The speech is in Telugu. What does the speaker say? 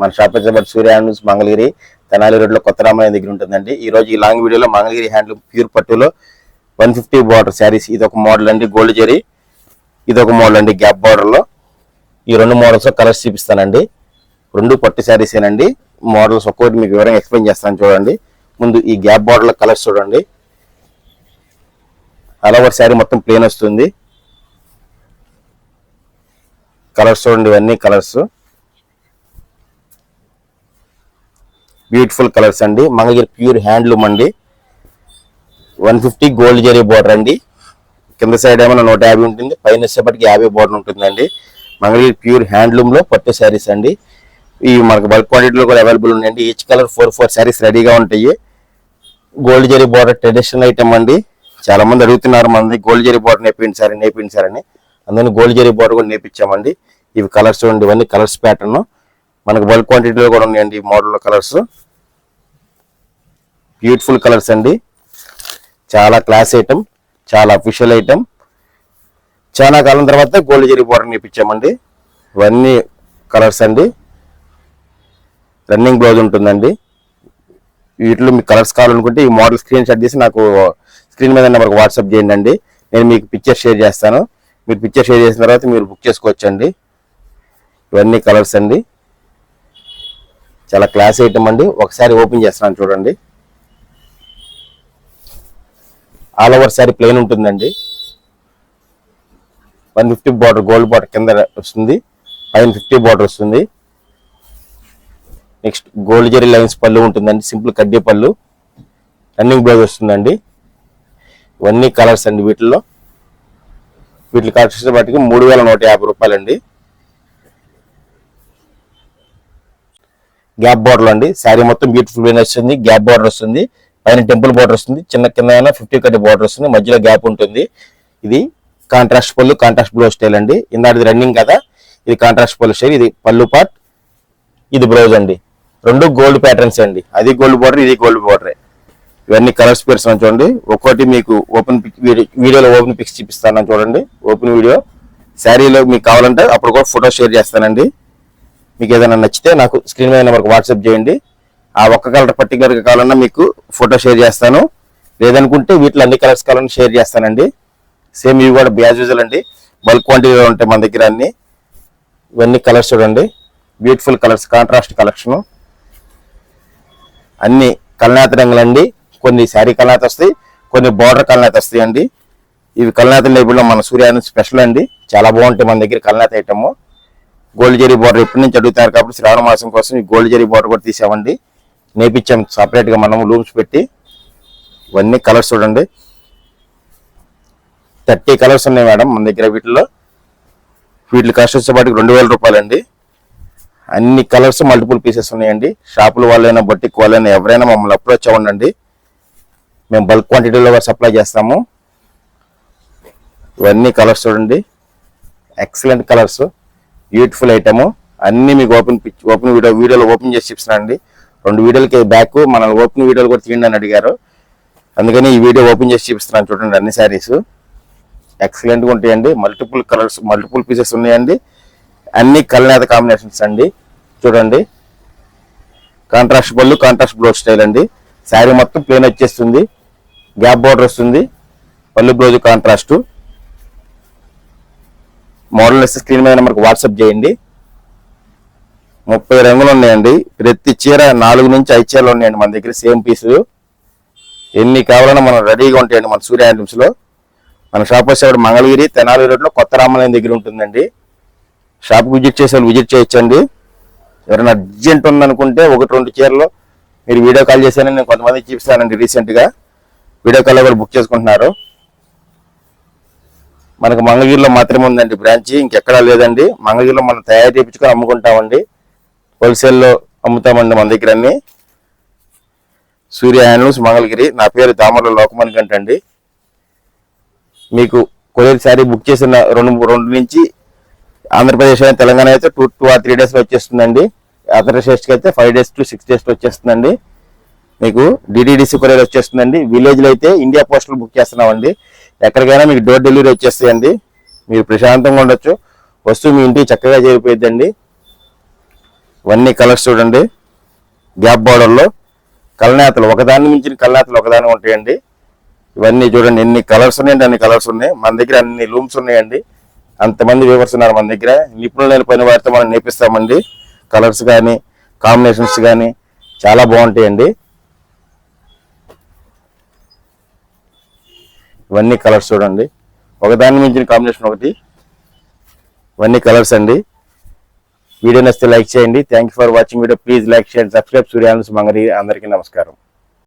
మన షాప్ వచ్చేసరికి సూర్య హ్యాండ్లూమ్స్ మంగళగిరి తెనాలి రోడ్లో కొత్త రామాలయం దగ్గర ఉంటుందండి. ఈ రోజు ఈ లాంగ్ వీడియోలో మంగళగిరి హ్యాండ్లూమ్ ప్యూర్ పట్టులో వన్ ఫిఫ్టీ బార్డర్ శారీస్. ఇది ఒక మోడల్ అండి గోల్డ్ జరీ. ఇది ఒక మోడల్ అండి గ్యాప్ బార్డర్లో. ఈ రెండు మోడల్స్ కలర్స్ చూపిస్తానండి. రెండు పట్టు శారీసేనండి మోడల్స్ ఒక్కోటి మీకు వివరంగా ఎక్స్ప్లెయిన్ చేస్తాను చూడండి. ముందు ఈ గ్యాప్ బార్డర్లో కలర్స్ చూడండి. అలవర్ శారీ మొత్తం ప్లేన్ వస్తుంది. కలర్స్ చూడండి ఇవన్నీ కలర్స్. బ్యూటిఫుల్ కలర్స్ అండి. మంగళగిరి ప్యూర్ హ్యాండ్లూమ్ అండి. One fifty gold zari border అండి. కింద సైడ్ ఏమైనా నూట యాభై ఉంటుంది. పైన వచ్చేపటికి యాభై బోర్డర్ ఉంటుందండి. మంగళగిరి ప్యూర్ హ్యాండ్లూమ్లో పట్టు శారీస్ అండి. ఈ మనకు బల్క్ క్వాంటిటీలో కూడా అవైలబుల్ ఉన్నాయండి. Each colour four four saris రెడీగా ఉంటాయి. Gold zari border traditional item అండి. చాలా మంది అడుగుతున్నారు మనది గోల్డ్ జరీ బోర్డర్ నేర్పించారని సార్ సార్ అని. అందుకని గోల్డ్ జరీ బోర్డర్ కూడా నేర్పించామండి ఇవి కలర్స్ చూడండి ఇవన్నీ కలర్స్ ప్యాటర్న్ మనకు బల్క్ క్వాంటిటీలో కూడా ఉన్నాయండి ఈ మోడల్ కలర్స్ బ్యూటిఫుల్ కలర్స్ అండి. చాలా క్లాస్ ఐటమ్ చాలా అఫీషియల్ ఐటమ్ చాలా కాలం తర్వాత గోల్డ్ జరీ బోర్డర్ నేపించామండి ఇవన్నీ కలర్స్ అండి. రన్నింగ్ బ్లౌజ్ ఉంటుందండి. వీటిలో మీకు కలర్స్ కావాలనుకుంటే ఈ మోడల్ స్క్రీన్ షాట్ చేసి నాకు స్క్రీన్ మీద నెంబర్కి వాట్సాప్ చేయండి అండి. నేను మీకు పిక్చర్ షేర్ చేస్తాను. మీరు పిక్చర్ షేర్ చేసిన తర్వాత మీరు బుక్ చేసుకోవచ్చండి. ఇవన్నీ కలర్స్ అండి. చాలా క్లాస్ ఐటమ్ అండి. ఒకసారి ఓపెన్ చేస్తున్నాను చూడండి. ఆల్ ఓవర్ సారీ ప్లెయిన్ ఉంటుందండి. One fifty border gold border కింద వస్తుంది. పైన ఫిఫ్టీ బార్డర్ వస్తుంది. నెక్స్ట్ గోల్డ్ జరీ లైన్స్ పళ్ళు ఉంటుందండి. సింపుల్ కడ్డీ పళ్ళు. రన్నింగ్ బ్లౌజ్ వస్తుందండి. ఇవన్నీ కలర్స్ అండి వీటిల్లో. వీటి కాస్ట్ బట్టి మూడు వేల నూట యాభై రూపాయలండి. గ్యాప్ బార్డర్ అండి. శారీ మొత్తం బ్యూటిఫుల్ వేన్ వస్తుంది గ్యాప్ బార్డర్ వస్తుంది. పైన టెంపుల్ బార్డర్ వస్తుంది. చిన్న కింద ఫిఫ్టీ కట్టి బార్డర్ వస్తుంది. మధ్యలో గ్యాప్ ఉంటుంది. ఇది కాంట్రాస్ట్ పళ్ళు కాంట్రాస్ట్ బ్లౌజ్ స్టైల్ అండి. ఇందాటిది రన్నింగ్ కదా? ఇది కాంట్రాస్ట్ పళ్ళు స్టైల్ ఇది పళ్ళు పార్ట్ ఇది బ్లౌజ్ అండి. రెండు గోల్డ్ ప్యాటర్న్స్ అండి. అది గోల్డ్ బార్డర్ ఇది గోల్డ్ బార్డరే ఇవన్నీ కలర్స్ పేర్స్ చూడండి. ఒక్కోటి మీకు ఓపెన్ వీడియోలో ఓపెన్ పిక్స్ చూపిస్తాను చూడండి. ఓపెన్ వీడియో శారీలో మీకు కావాలంటే అప్పుడు కూడా ఫోటో షేర్ చేస్తానండి. మీకు ఏదైనా నచ్చితే నాకు స్క్రీన్ మీద నెంబర్కి వాట్సాప్ చేయండి. ఆ ఒక్క కలర్ పర్టికులర్గా కావాలన్నా మీకు ఫోటో షేర్ చేస్తాను. లేదనుకుంటే వీటిలో అన్ని కలర్స్ కావాలన్నా షేర్ చేస్తానండి. సేమ్ ఇవి కూడా బ్యాజ్ యూజువల్ అండి. బల్క్ క్వాంటిటీలో ఉంటాయి మన దగ్గర అన్ని. ఇవన్నీ కలర్స్ చూడండి. బ్యూటిఫుల్ కలర్స్ కాంట్రాస్ట్ కలెక్షన్ అన్ని కల్నాథ రంగులండి కొన్ని శారీ కల్నాథ వస్తాయి కొన్ని బార్డర్ కల్నాథ వస్తాయి అండి ఇవి కల్నాథ లేబుల్లో మన సూర్యాన్ని స్పెషల్ అండి. చాలా బాగుంటాయి మన దగ్గర కల్నాథ ఐటమ్ గోల్డ్ జరీ బార్డర్ ఎప్పటి నుంచి అడుగుతారు కాబట్టి శ్రావణ మాసం కోసం ఈ గోల్డ్ జరీ బార్డర్ కూడా తీసామండి. నేపించాం సపరేట్గా మనం లూమ్స్ పెట్టి. ఇవన్నీ కలర్స్ చూడండి. థర్టీ కలర్స్ ఉన్నాయి మేడం మన దగ్గర వీటిలో వీటి కాస్ట్ వచ్చేపాటికి రెండు వేల రూపాయలండి. అన్ని కలర్స్ మల్టిపుల్ పీసెస్ ఉన్నాయండి. షాపుల వాళ్ళైనా బట్టి వాళ్ళైనా ఎవరైనా మమ్మల్ని అప్రోచ్ అవ్వండి మేము బల్క్ క్వాంటిటీలో సప్లై చేస్తాము. ఇవన్నీ కలర్స్ చూడండి. ఎక్సలెంట్ కలర్స్ బ్యూటిఫుల్ ఐటమ్ అన్ని మీకు ఓపెన్ ఓపెన్ వీడియో వీడియోలో ఓపెన్ చేసి చూపిస్తున్నానండి రెండు వీడియోలకి బ్యాక్ మన ఓపెన్ వీడియోలు కూడా తీయండి అని అడిగారు. అందుకని ఈ వీడియో ఓపెన్ చేసి చూపిస్తున్నాను చూడండి అన్ని శారీస్ ఎక్సలెంట్గా ఉంటాయండి. మల్టిపుల్ కలర్స్ మల్టిపుల్ పీసెస్ ఉన్నాయండి. అన్ని కలనేత కాంబినేషన్స్ అండి. చూడండి. కాంట్రాస్ట్ బళ్ళు కాంట్రాస్ట్ బ్లౌజ్ స్టైల్ అండి. శారీ మొత్తం ప్లేన్ వచ్చేస్తుంది. గ్యాప్ బార్డర్ వస్తుంది. పళ్ళు బ్లౌజ్ కాంట్రాస్టు మోడల్ ఇస్తే స్క్రీన్ మీద నెంబర్కి వాట్సాప్ చేయండి. ముప్పై రంగులు ఉన్నాయండి. ప్రతి చీర నాలుగు నుంచి ఐదు చీరలు ఉన్నాయండి మన దగ్గర సేమ్ పీసులు ఎన్ని కావాలన్నా మనం రెడీగా ఉంటాయండి మన సూర్య హ్యాండ్లూమ్స్ మన షాప్ వచ్చేవాడు మంగళగిరి తెనాలి రోడ్లో కొత్త రామాలయం దగ్గర ఉంటుందండి. షాప్కి విజిట్ చేసే విజిట్ చేయొచ్చండి. ఎవరైనా అర్జెంట్ ఉందనుకుంటే ఒకటి రెండు చీరలు మీరు వీడియో కాల్ చేశానని నేను కొంతమంది చూపిస్తానండి రీసెంట్గా వీడియో కాల్లో కూడా బుక్ చేసుకుంటున్నారు. మనకు మంగళగిరిలో మాత్రమే ఉందండి బ్రాంచ్ ఇంకెక్కడా లేదండి. మంగళగిరిలో మనం తయారు చేయించుకొని అమ్ముకుంటామండి. హోల్సేల్లో అమ్ముతామండి మన దగ్గర అన్ని సూర్య హ్యాండ్లూమ్స్ మంగళగిరి. నా పేరు దామర్ల లోకమణి గంట అండి. మీకు కొరియర్ శారీ బుక్ చేసిన రెండు రెండు నుంచి ఆంధ్రప్రదేశ్ తెలంగాణ అయితే two two or three days వచ్చేస్తుందండి. అదర్ స్టేట్స్కి అయితే five days to six days వచ్చేస్తుందండి. మీకు డిడిడిసి కొరియర్ వచ్చేస్తుందండి. విలేజ్లో అయితే ఇండియా పోస్టల్ బుక్ చేస్తున్నామండి. ఎక్కడికైనా మీకు డోర్ డెలివరీ వచ్చేస్తాయండి. మీరు ప్రశాంతంగా ఉండొచ్చు. వస్తువు మీ ఇంటికి చక్కగా చేరిపోయిద్దండి. ఇవన్నీ కలర్స్ చూడండి. గ్యాప్ బార్డర్లో కలనేతలు ఒకదాని మించిన కలనేతలు ఒకదాని ఉంటాయండి. ఇవన్నీ చూడండి ఎన్ని కలర్స్ ఉన్నాయండి అన్ని కలర్స్ ఉన్నాయి. మన దగ్గర అన్ని లూమ్స్ ఉన్నాయండి. అంతమంది వ్యూవర్స్ ఉన్నారు మన దగ్గర. నిపుణులైన పని వారితో మనం నేర్పిస్తామండి. కలర్స్ కానీ కాంబినేషన్స్ కానీ చాలా బాగుంటాయండి. ఇవన్నీ కలర్స్ చూడండి. ఒకదాని మించిన కాంబినేషన్ ఒకటి. ఇవన్నీ కలర్స్ అండి. వీడియో నచ్చితే లైక్ చేయండి. Thank for watching video please like చేయండి సబ్స్క్రైబ్ సూర్యాన్స్ మంగరి అందరికీ నమస్కారం.